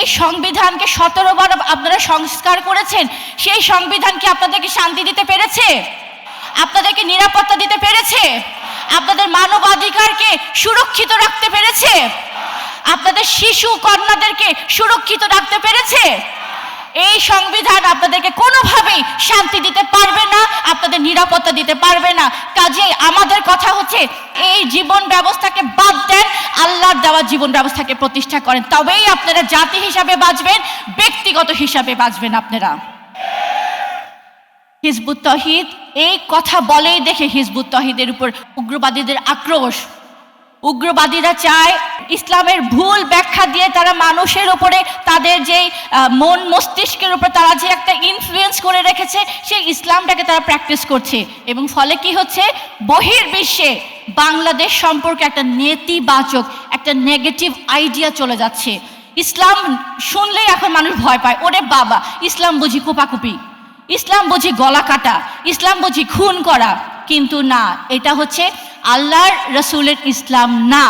যে সংবিধানকে সতেরো বার আপনারা সংস্কার করেছেন, সেই সংবিধান কি আপনাদেরকে শান্তি দিতে পেরেছে? আপনাদেরকে নিরাপত্তা দিতে পেরেছে? আপনাদের মানবাধিকারকে সুরক্ষিত রাখতে পেরেছে? আপনাদের শিশু কন্যাদেরকে সুরক্ষিত রাখতে পেরেছে? এই সংবিধান আপনাদেরকে কোনোভাবেই শান্তি দিতে পারবে না, আপনাদের নিরাপত্তা দিতে পারবে না। কাজে আমাদের কথা হচ্ছে, এই জীবন ব্যবস্থাকে বাদ দেন, আল্লাহর দেওয়া জীবন ব্যবস্থাকে প্রতিষ্ঠা করেন। তবেই আপনারা জাতি হিসাবে বাঁচবেন, ব্যক্তিগত হিসাবে বাঁচবেন আপনারা। হিজবুত তহিদ, এই কথা বলেই দেখে হিজবুত তহিদের উপর উগ্রবাদীদের আক্রোশ। উগ্রবাদীরা চায় ইসলামের ভুল ব্যাখ্যা দিয়ে তারা মানুষের উপরে তাদের আহ, মন মস্তিষ্কের উপর তারা যে একটা ইনফ্লুয়েন্স করে রেখেছে সেই ইসলামটাকে তারা প্র্যাকটিস করছে। এবং ফলে কি হচ্ছে? বহির্বিশ্বে বাংলাদেশ সম্পর্কে একটা নেতিবাচক একটা নেগেটিভ আইডিয়া চলে যাচ্ছে। ইসলাম শুনলেই এখন মানুষ ভয় পায় ওরে বাবা ইসলাম বুঝি কোপাকুপি ইসলাম বুঝি গলা কাটা ইসলাম বুঝি খুন করা। কিন্তু না এটা হচ্ছে আল্লাহর রসুলের ইসলাম না।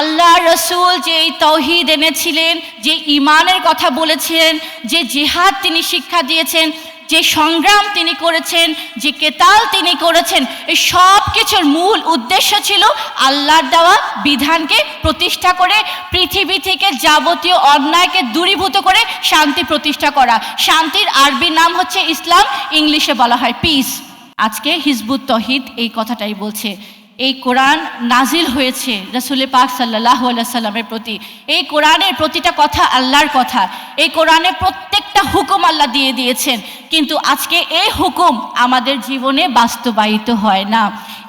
আল্লাহ রসুল যে তৌহিদ এনেছিলেন, যে ইমানের কথা বলেছেন, যে জিহাদ তিনি শিক্ষা দিয়েছেন, যে সংগ্রাম তিনি করেছেন, যে কেতাল তিনি করেছেন এই সব কিছুর মূল উদ্দেশ্য ছিল আল্লাহর দেওয়া বিধানকে প্রতিষ্ঠা করে, পৃথিবী থেকে যাবতীয় অন্যায়কে দূরীভূত করে শান্তি প্রতিষ্ঠা করা। শান্তির আরবি নাম হচ্ছে ইসলাম, ইংলিশে বলা হয় পিস আজকে হিজবুত তহিদ এই কথাটাই বলছে। এই কোরআন নাজিল হয়েছে রসুল পাক সাল্লাহ সাল্লামের প্রতি। এই কোরআনের প্রতিটা কথা আল্লাহর কথা। এই কোরআনে প্রত্যেকটা হুকুম আল্লাহ দিয়ে দিয়েছেন। কিন্তু আজকে এই হুকুম আমাদের জীবনে বাস্তবায়িত হয় না।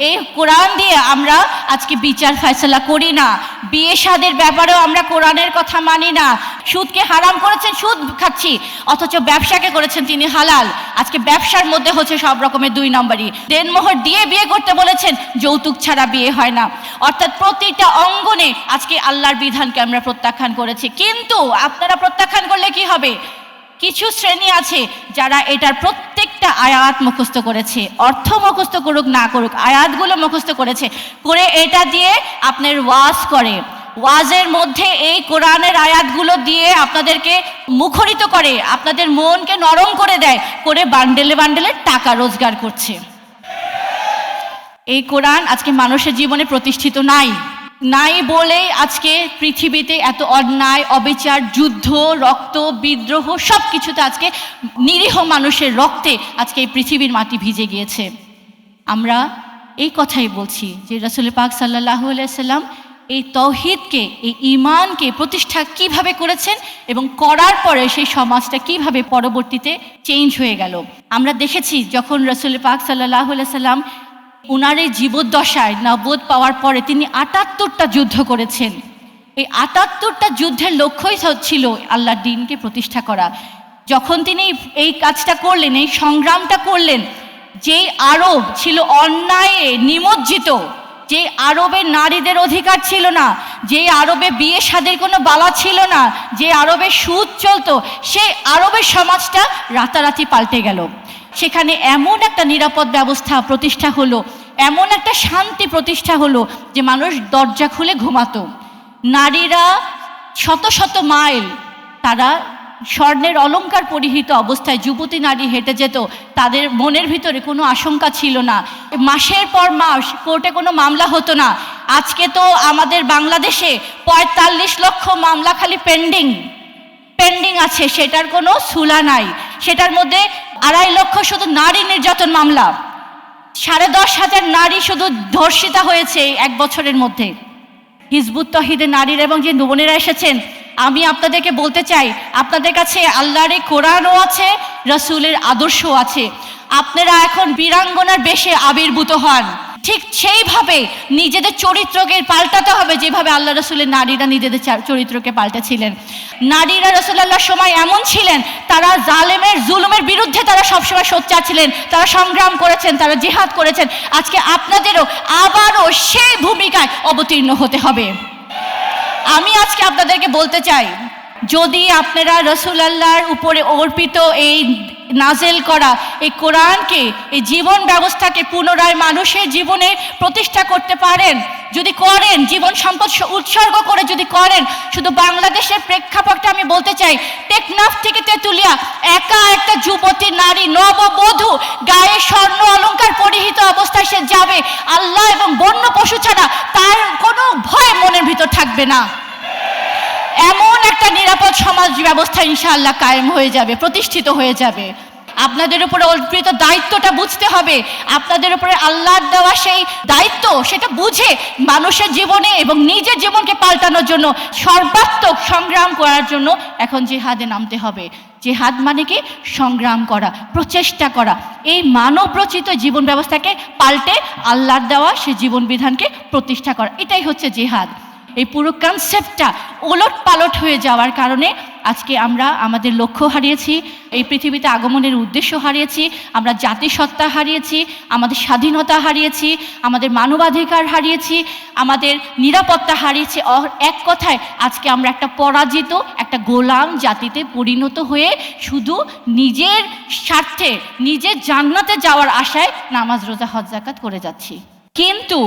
এই কোরআন দিয়ে আমরা আজকে বিচার ফয়সলা করি না। বিয়ে সাদের ব্যাপারেও আমরা কোরআনের কথা মানি না। সুদকে হারাম করেছেন, সুদ খাচ্ছি। অথচ ব্যবসাকে করেছেন তিনি হালাল। আজকে ব্যবসার মধ্যে হচ্ছে সব রকমের দুই নম্বরই। দেনমোহর দিয়ে বিয়ে করতে বলেছেন, যৌতুক ছাড়া বিয়ে হয় না। অর্থাৎ প্রতিটা অঙ্গনে আজকে আল্লাহর বিধানকে আমরা প্রত্যাখ্যান করেছি। কিন্তু আপনারা প্রত্যাখ্যান করলে কি হবে? কিছু শ্রেণি আছে যারা এটার প্রত্যেকটা আয়াত মুখস্থ করেছে। অর্থ মুখস্থ করুক, না করুক, আয়াতগুলো মুখস্থ করেছে। করে এটা দিয়ে আপনার ওয়াশ করে। ওয়াজের মধ্যে এই কোরআনের আয়াতগুলো দিয়ে আপনাদেরকে মুখরিত করে, আপনাদের মনকে নরম করে দেয়, করে বান্ডেলে বান্ডেলে টাকা রোজগার করছে। এই কোরআন আজকে মানুষের জীবনে প্রতিষ্ঠিত নাই। নাই বলেই আজকে পৃথিবীতে এত অন্যায়, অবিচার, যুদ্ধ, রক্ত, বিদ্রোহ সব কিছুতে আজকে নিরীহ মানুষের রক্তে আজকে এই পৃথিবীর মাটি ভিজে গিয়েছে। আমরা এই কথাই বলছি যে রসুল পাক সাল্লাহ সাল্লাম এই তৌহিদকে, এই ইমানকে প্রতিষ্ঠা কীভাবে করেছেন এবং করার পরে সেই সমাজটা কীভাবে পরবর্তীতে চেঞ্জ হয়ে গেল। আমরা দেখেছি যখন রসুল পাক সাল্লাহ সাল্লাম উনার এই জীবদ্দশায় নবোধ পাওয়ার পরে তিনি আটাত্তরটা যুদ্ধ করেছেন। এই আটাত্তরটা যুদ্ধের লক্ষ্যই ছিল আল্লাহর দিনকে প্রতিষ্ঠা করা। যখন তিনি এই কাজটা করলেন, এই সংগ্রামটা করলেন, যেই আরব ছিল অন্যায়ে নিমজ্জিত যে আরবে নারীদের অধিকার ছিল না, যে আরবে বিয়ে শাদের কোনো বালা ছিল না, যে আরবে সুদ চলতো সেই আরবের সমাজটা রাতারাতি পাল্টে গেল। সেখানে এমন একটা নিরাপদ ব্যবস্থা প্রতিষ্ঠা হলো, এমন একটা শান্তি প্রতিষ্ঠা হলো যে মানুষ দরজা খুলে ঘুমাতো। নারীরা শত শত মাইল তারা স্বর্ণের অলঙ্কার পরিহিত অবস্থায় যুবতী নারী হেঁটে যেত, তাদের মনের ভিতরে কোনো আশঙ্কা ছিল না। মাসের পর মাস কোর্টে কোনো মামলা হতো না। আজকে তো আমাদের বাংলাদেশে পঁয়তাল্লিশ লক্ষ মামলা খালি পেন্ডিং। পেন্ডিং আছে, সেটার কোনো সুলা নাই। সেটার মধ্যে আড়াই লক্ষ শুধু নারী নির্যাতন মামলা। সাড়ে দশ হাজার নারী শুধু ধর্ষিতা হয়েছে এক বছরের মধ্যে। হিজবুত তহিদের নারীর এবং যে বোনেরা এসেছেন আমি আপনাদেরকে বলতে চাই, আপনাদের কাছে আল্লাহর কোরআনও আছে, রসুলের আদর্শও আছে। আপনারা এখন বীরাঙ্গনার বেশে আবির্ভূত হন। ঠিক সেইভাবে নিজেদের চরিত্রকে পাল্টাতে হবে, যেভাবে আল্লাহ রসুলের নারীরা নিজেদের চরিত্রকে পাল্টেছিলেন। নারীরা রসুল্লাহর সময় এমন ছিলেন, তারা জালেমের, জুলুমের বিরুদ্ধে তারা সবসময় সোচ্চার ছিলেন, তারা সংগ্রাম করেছেন, তারা জিহাদ করেছেন। আজকে আপনাদেরও আবারও সেই ভূমিকায় অবতীর্ণ হতে হবে। আমি আজকে আপনাদেরকে বলতে চাই যদি আপনারা রসুল আল্লাহর উপরে অর্পিত এই নাজেল করা। এই কোরআনকে, এই জীবন ব্যবস্থাকে পুনরায় মানুষের জীবনে প্রতিষ্ঠা করতে পারেন। যদি করেন, জীবন সম্পদ উৎসর্গ করে যদি করেন, শুধু বাংলাদেশের প্রেক্ষাপটে আমি বলতে চাই, টেকনাফ থেকে তেঁতুলিয়া, একা একটা যুবতী নারী, নববধূ, গায়ে স্বর্ণ অলংকার পরিহিত অবস্থায় সে যাবে। আল্লাহ এবং বন্য পশু ছাড়া তার কোনো ভয় মনের ভিতর থাকবে না। এমন একটা নিরাপদ সমাজ ব্যবস্থা ইনশাআল্লাহ কায়েম হয়ে যাবে, প্রতিষ্ঠিত হয়ে যাবে। আপনাদের উপরে অর্পিত দায়িত্বটা বুঝতে হবে। আপনাদের উপরে আল্লাহর দেওয়া সেই দায়িত্ব, সেটা বুঝে মানুষের জীবনে এবং নিজের জীবনকে পাল্টানোর জন্য, সর্বাত্মক সংগ্রাম করার জন্য এখন জিহাদে নামতে হবে। জেহাদ মানে কি? সংগ্রাম করা, প্রচেষ্টা করা। এই মানবরচিত জীবন ব্যবস্থাকে পাল্টে আল্লাহর দেওয়া সেই জীবন বিধানকে প্রতিষ্ঠা করা। এটাই হচ্ছে জিহাদ। এই পুরো কনসেপ্টটা ওলট পালট হয়ে যাওয়ার কারণে আজকে আমরা আমাদের লক্ষ্য হারিয়েছি, এই পৃথিবীতে আগমনের উদ্দেশ্য হারিয়েছি, আমরা জাতিসত্তা হারিয়েছি, আমাদের স্বাধীনতা হারিয়েছি, আমাদের মানবাধিকার হারিয়েছি, আমাদের নিরাপত্তা হারিয়েছি। এক কথায় আজকে আমরা একটা পরাজিত, একটা গোলাম জাতিতে পরিণত হয়ে শুধু নিজের স্বার্থে, নিজের জান্নাতে যাওয়ার আশায় নামাজ, রোজা, হজ জাকাত করে যাচ্ছি। কিন্তু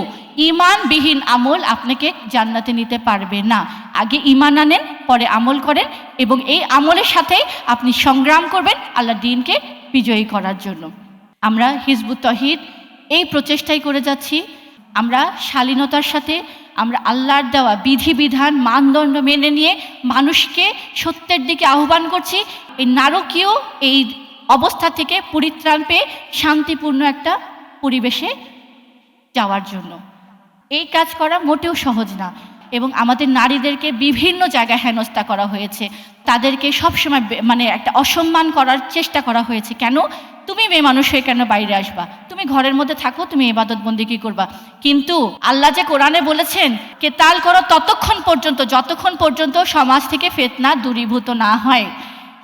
ইমানবিহীন আমল আপনাকে জান্নাতে নিতে পারবে না। আগে ইমান আনেন, পরে আমল করেন এবং এই আমলের সাথে আপনি সংগ্রাম করবেন আল্লাহ দিনকে বিজয়ী করার জন্য। আমরা হিজবুত তহিদ এই প্রচেষ্টাই করে যাচ্ছি। আমরা শালীনতার সাথে, আমরা আল্লাহর দেওয়া বিধিবিধান, মানদণ্ড মেনে নিয়ে মানুষকে সত্যের দিকে আহ্বান করছি। এই নারকীয় এই অবস্থা থেকে পরিত্রাণ পেয়ে শান্তিপূর্ণ একটা পরিবেশে যাওয়ার জন্য। এই কাজ করা মোটেও সহজ না এবং আমাদের নারীদেরকে বিভিন্ন জায়গায় হেনস্থা করা হয়েছে। তাদেরকে সবসময় মানে একটা অসম্মান করার চেষ্টা করা হয়েছে। কেন? তুমি মেয়ে মানুষ হয়ে কেন বাইরে আসবা? তুমি ঘরের মধ্যে থাকো, তুমি এবাদত বন্দি কি করবা? কিন্তু আল্লাহ যে কোরআনে বলেছেন কে তাল করো ততক্ষণ পর্যন্ত, যতক্ষণ পর্যন্ত সমাজ থেকে ফেতনা দূরীভূত না হয়।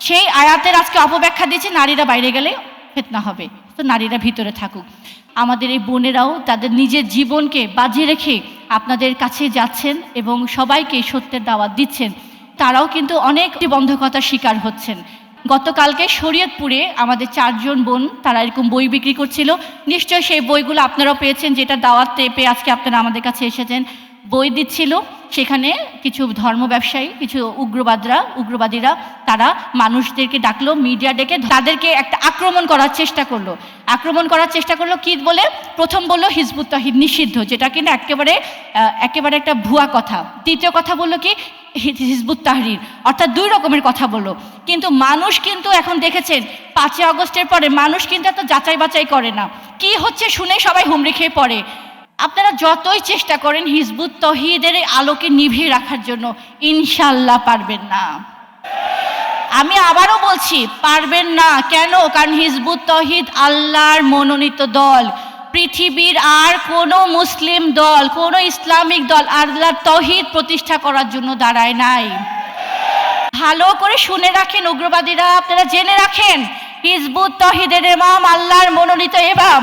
সেই আয়াতের আজকে অপব্যাখ্যা দিয়েছে, নারীরা বাইরে গেলে ফেতনা হবে। তো নারীরা ভিতরে থাকুক। আমাদের এই বোনেরাও তাদের নিজের জীবনকে বাজি রেখে আপনাদের কাছে যাচ্ছেন এবং সবাইকে সত্যের দাওয়াত দিচ্ছেন। তারাও কিন্তু অনেক বন্ধকতার শিকার হচ্ছেন। গতকালকে শরীয়তপুরে আমাদের চারজন বোন, তারা এরকম বই বিক্রি করছিল। নিশ্চয়ই সেই বইগুলো আপনারাও পেয়েছেন, যেটা দাওয়াত পেয়ে আজকে আপনারা আমাদের কাছে এসেছেন। বই দিচ্ছিল। সেখানে কিছু ধর্ম ব্যবসায়ী, কিছু উগ্রবাদরা, উগ্রবাদীরা, তারা মানুষদেরকে ডাকলো, মিডিয়া ডেকে তাদেরকে একটা আক্রমণ করার চেষ্টা করল। আক্রমণ করার চেষ্টা করল কি বলে? প্রথম বলল হিজবুত তাহিদ নিষিদ্ধ, যেটা কিনা একেবারে একেবারে একটা ভুয়া কথা। দ্বিতীয় কথা বলল কি? হিজবুত তাহরির অর্থাৎ দুই রকমের কথা বলল। কিন্তু মানুষ কিন্তু এখন দেখেছেন, পাঁচই আগস্টের পরে মানুষ কিন্তু এত যাচাই বাছাই করে না। কি হচ্ছে শুনে সবাই হুমড়ি খেয়ে পড়ে। আপনারা যতই চেষ্টা করেন হিজবুত তহিদের আলোকে নিভিয়ে রাখার জন্য ইনশাল্লাহ পারবেন না। আমি আবারও বলছি, পারবেন না। কেন? কারণ হিজবুত তহিদ আল্লাহর মনোনীত দল। পৃথিবীর আর কোনো মুসলিম দল, কোনো ইসলামিক দল আল্লাহর তহিদ প্রতিষ্ঠা করার জন্য দাঁড়ায় নাই। ভালো করে শুনে রাখেন উগ্রবাদীরা, আপনারা জেনে রাখেন, হিজবুত তহিদের এমাম আল্লাহর মনোনীত এমাম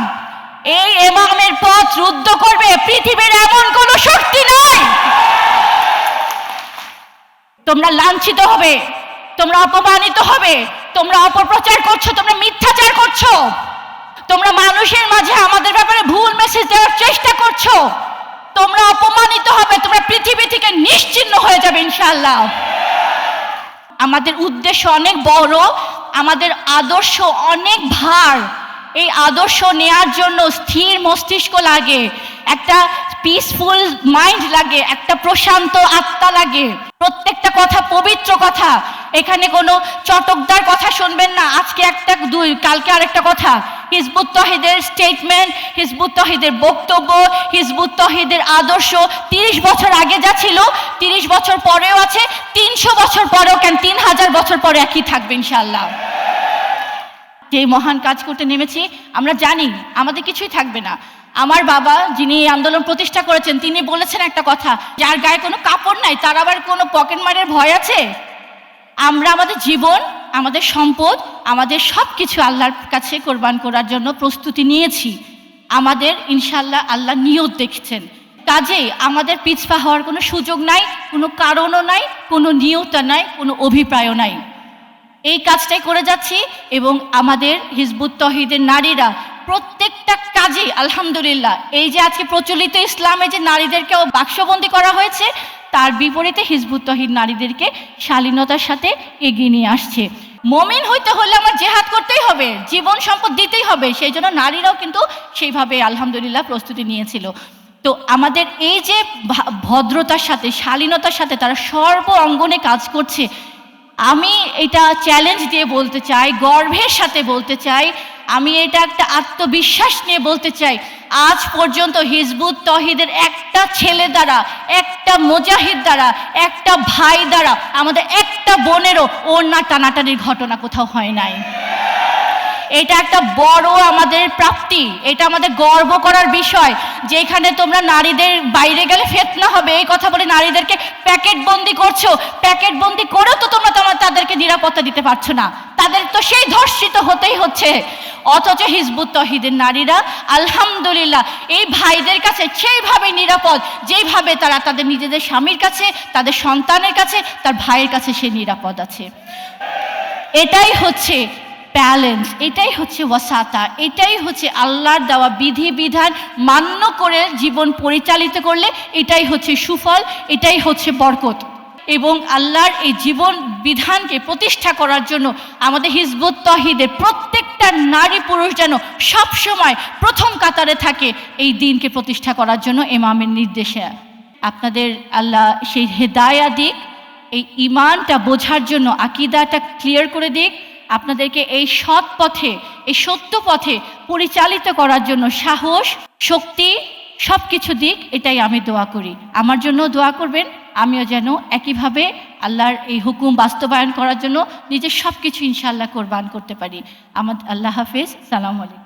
এই এমামের পথ রুদ্ধ করবে পৃথিবীর এমন কোনো শক্তি নাই। তোমরা লাঞ্ছিত হবে, তোমরা অপমানিত হবে, তোমরা অপপ্রচার করছ, তোমরা মিথ্যাচার করছ। তোমরা মানুষের মাঝে আমাদের ব্যাপারে ভুল মেসেজ দেওয়ার চেষ্টা করছ। তোমরা অপমানিত হবে, তোমরা পৃথিবী থেকে নিশ্চিন্ন হয়ে যাবে, ইনশাআল্লাহ। আমাদের উদ্দেশ্য অনেক বড়, আমাদের আদর্শ অনেক ভার। এই আদর্শ নেয়ার জন্য স্থির মস্তিষ্ক লাগে, একটা পিসফুল মাইন্ড লাগে, একটা প্রশান্ত আত্মা লাগে। প্রত্যেকটা কথা পবিত্র কথা। এখানে কোনো চটকদার কথা শুনবেন না। আজকে একটা দুই, কালকে আরেকটা কথা। হিজবুত তহিদের স্টেটমেন্ট হিজবুত তহিদের বক্তব্য, হিজবুত তহিদের আদর্শ তিরিশ বছর আগে যা ছিল, তিরিশ বছর পরেও আছে, তিনশো বছর পরেও কেন তিন হাজার বছর পরে একই থাকবে ইনশাল্লাহ যে মহান কাজ করতে নেমেছি, আমরা জানি আমাদের কিছুই থাকবে না। আমার বাবা যিনি এই আন্দোলন প্রতিষ্ঠা করেছেন, তিনি বলেছেন একটা কথা, যার গায়ে কোনো কাপড় নাই, তার আবার কোনো পকেট মারের ভয় আছে? আমরা আমাদের জীবন, আমাদের সম্পদ, আমাদের সব কিছু আল্লাহর কাছে কোরবান করার জন্য প্রস্তুতি নিয়েছি। আমাদের ইনশাল্লাহ আল্লাহ নিয়ত দেখছেন। কাজেই আমাদের পিছপা হওয়ার কোনো সুযোগ নাই, কোনো কারণও নাই, কোনো নিয়তা নাই, কোনো অভিপ্রায়ও নাই। এই কাজটাই করে যাচ্ছি এবং আমাদের হিজবুত তহিদের নারীরা প্রত্যেকটা কাজে আলহামদুলিল্লাহ, এই যে আজকে প্রচলিত ইসলামে যে নারীদেরকেও বাক্সবন্দি করা হয়েছে, তার বিপরীতে হিজবুত তহিদ নারীদেরকে শালীনতার সাথে এগিয়ে নিয়ে আসছে। মমিন হইতে হলে আমার জেহাদ করতেই হবে, জীবন সম্পদ দিতেই হবে, সেই জন্য নারীরাও কিন্তু সেইভাবে, আলহামদুলিল্লাহ, প্রস্তুতি নিয়েছিল। তো আমাদের এই যে ভদ্রতার সাথে, শালীনতার সাথে তারা সর্ব অঙ্গনে কাজ করছে আমি এটা চ্যালেঞ্জ দিয়ে বলতে চাই গর্ভের সাথে বলতে চাই, আমি এটা একটা আত্মবিশ্বাস নিয়ে বলতে চাই। আজ পর্যন্ত হিজবুত তহিদের একটা ছেলে দ্বারা, একটা মুজাহিদ দ্বারা, একটা ভাই দ্বারা, আমাদের একটা বোনেরও ওর টানাটানির ঘটনা কোথাও হয় নাই। এটা একটা বড় আমাদের প্রাপ্তি, এটা আমাদের গর্ব করার বিষয়, যেখানে তোমরা নারীদের বাইরে গেলে ফেতনা হবে, এই কথা বলে নারীদেরকে প্যাকেট বন্দি করছ, প্যাকেট বন্দি করেও তো তোমরা তোমার তাদেরকে নিরাপত্তা দিতে পারছ না, তাদের তো সেই ধর্ষিত হতেই হচ্ছে। অথচ হিজবুত তহিদের নারীরা, আলহামদুলিল্লাহ, এই ভাইদের কাছে সেইভাবে নিরাপদ যেইভাবে তারা তাদের নিজেদের স্বামীর কাছে, তাদের সন্তানের কাছে, তার ভাইয়ের কাছে সে নিরাপদ আছে। এটাই হচ্ছে ব্যালেন্স এটাই হচ্ছে ওয়াসাতা, এটাই হচ্ছে আল্লাহর দেওয়া বিধি বিধান মান্য করে জীবন পরিচালিত করলে এটাই হচ্ছে সুফল, এটাই হচ্ছে বরকত। এবং আল্লাহর এই জীবন বিধানকে প্রতিষ্ঠা করার জন্য আমাদের হিজবুত তহিদের প্রত্যেকটা নারী পুরুষ যেন সবসময় প্রথম কাতারে থাকে এই দিনকে প্রতিষ্ঠা করার জন্য এমামের নির্দেশে। আপনাদের আল্লাহ সেই হেদায়া দিক, এই ইমানটা বোঝার জন্য আকিদাটা ক্লিয়ার করে দিক। আপনাদেরকে এই সৎ পথে, এই সত্য পথে পরিচালিত করার জন্য সাহস, শক্তি সব কিছু দিক এটাই আমি দোয়া করি। আমার জন্য দোয়া করবেন, আমিও যেন একইভাবে আল্লাহর এই হুকুম বাস্তবায়ন করার জন্য নিজের সব কিছু ইনশাল্লাহ কোরবান করতে পারি। আমার আল্লাহ হাফেজ, সালাম আলাইকুম।